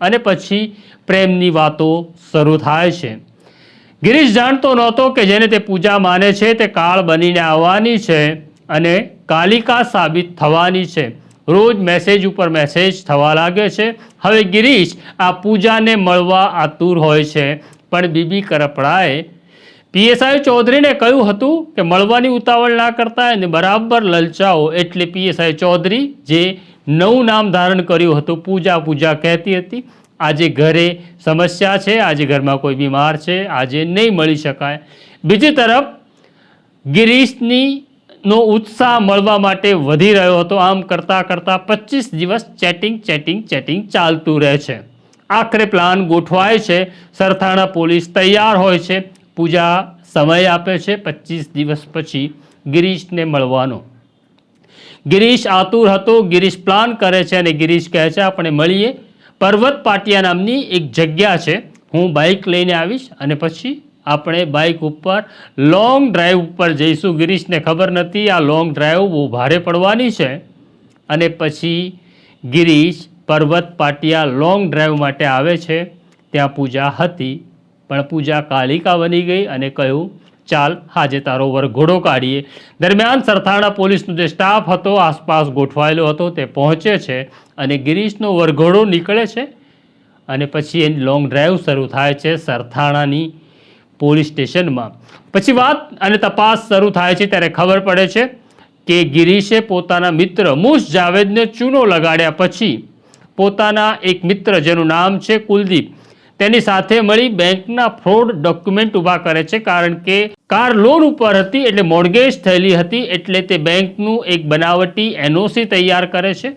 અને પછી પ્રેમની વાતો શરૂ થાય છે. ગિરીશ જાણતો નહોતો કે જેને તે પૂજા માને છે તે કાળ બનીને આવવાની છે અને કાલિકા સાબિત થવાની છે. રોજ મેસેજ ઉપર મેસેજ થવા લાગે છે. હવે ગિરીશ આ પૂજાને મળવા આતુર હોય છે. પણ બીબી કરપડાએ પીએસઆઈ ચૌધરીને કહ્યું હતું કે મળવાની ઉતાવળ ના કરતા એને બરાબર લલચાઓ એટલે પીએસઆઈ ચૌધરી જે નવું નામ ધારણ કર્યું હતું. પૂજા પૂજા કહેતી હતી. આજે ઘરે સમસ્યા છે. આજે ઘરમાં કોઈ બીમાર છે. આજે નહીં મળી શકાય. બીજી તરફ ગિરીશની નો ઉત્સાહ મળવા માટે વધી રહ્યો હતો. આમ કરતાં કરતાં પચીસ દિવસ ચેટિંગ ચેટિંગ ચેટિંગ ચાલતું રહે છે. આખરે પ્લાન ગોઠવાય છે. સરથાણા પોલીસ તૈયાર હોય છે. પૂજા સમય આપે છે. પચીસ દિવસ પછી ગિરીશને મળવાનો. ગિરીશ આતુર હતો, ગિરીશ પ્લાન કરે છે અને ગિરીશ કહે છે, આપણે મળીએ. પર્વત પાટિયા નામની એક જગ્યા છે. હું બાઇક લઈને આવીશ અને પછી આપણે બાઇક ઉપર લોંગ ડ્રાઈવ ઉપર જઈશું. ગિરીશને ખબર નથી આ લોંગ ડ્રાઈવ બહુ ભારે પડવાની છે. અને પછી ગિરીશ પર્વત પાટિયા લોંગ ડ્રાઈવ માટે આવે છે. ત્યાં પૂજા હતી, પણ પૂજા કાલિકા બની ગઈ અને કહ્યું ચાલ, આજે તારો વરઘોડો કાઢીએ. દરમિયાન સરથાણા પોલીસનો જે સ્ટાફ હતો, આસપાસ ગોઠવાયેલો હતો, તે પહોંચે છે અને ગિરીશનો વરઘોડો નીકળે છે અને પછી એની લોંગ ડ્રાઈવ શરૂ થાય છે સરથાણાની પોલીસ સ્ટેશનમાં. પછી વાત અને તપાસ શરૂ થાય છે ત્યારે ખબર પડે છે કે ગિરીશે પોતાના મિત્ર મુશ જાવેદને ચૂનો લગાડ્યા પછી પોતાના એક મિત્ર જેનું નામ છે કુલદીપ તેની સાથે મળી બેંકના ફ્રોડ ડોક્યુમેન્ટ ઊભા કરે છે, કારણ કે કાર લોન ઉપર હતી એટલે મોર્ગેજ થયેલી હતી એટલે તે બેંકનું એક બનાવટી એનઓસી તૈયાર કરે છે.